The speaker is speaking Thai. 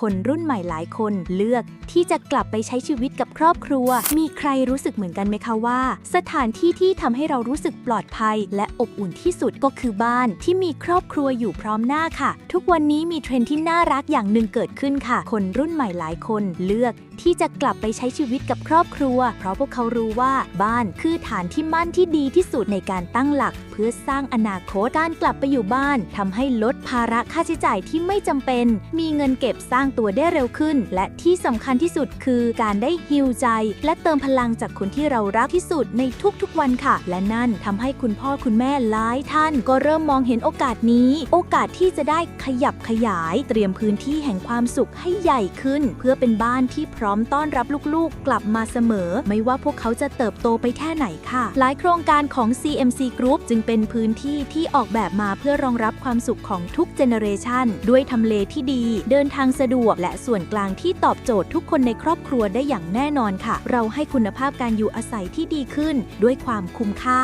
คนรุ่นใหม่หลายคนเลือกที่จะกลับไปใช้ชีวิตกับครอบครัว มีใครรู้สึกเหมือนกันไหมคะว่า สถานที่ที่ทำให้เรารู้สึกปลอดภัย และอบอุ่นที่สุดก็คือบ้านที่มีครอบครัวอยู่พร้อมหน้าค่ะ ทุกวันนี้มีเทรนที่น่ารักอย่างหนึ่งเกิดขึ้นค่ะ คนรุ่นใหม่หลายคนเลือกที่จะกลับไปใช้ชีวิตกับครอบครัว เพราะพวกเขารู้ว่าบ้านคือฐานที่มั่นที่ดีที่สุดในการตั้งหลัก เพื่อสร้างอนาคตการกลับไปอยู่บ้านทำให้ลดภาระค่าใช้จ่ายที่ไม่จำเป็น มีเงินเก็บสร้างตัวได้เร็วขึ้น และที่สำคัญที่สุดคือการได้ฮิวใจ และเติมพลังจากคนที่เรารักที่สุดในทุกๆวันค่ะ และนั่นทำให้คุณพ่อคุณแม่หลายท่าน ก็เริ่มมองเห็นโอกาสนี้ โอกาสที่จะได้ขยับขยาย เตรียมพื้นที่แห่งความสุขให้ใหญ่ขึ้น เพื่อเป็นบ้านที่พร้อมต้อนรับลูกๆ กลับมาเสมอ ไม่ว่าพวกเขาจะเติบโตไปแค่ไหนค่ะ หลายโครงการของ CMC Group จึงเป็นพื้นที่ที่ออกแบบมาเพื่อรองรับความสุขของทุกเจเนอเรชันด้วยทำเลที่ดี เดินทางสะดววก และส่วนกลางที่ตอบโจทย์ทุกคนในครอบครัวได้อย่างแน่นอนค่ะ เราให้คุณภาพการอยู่อาศัยที่ดีขึ้น ด้วยความคุ้มค่า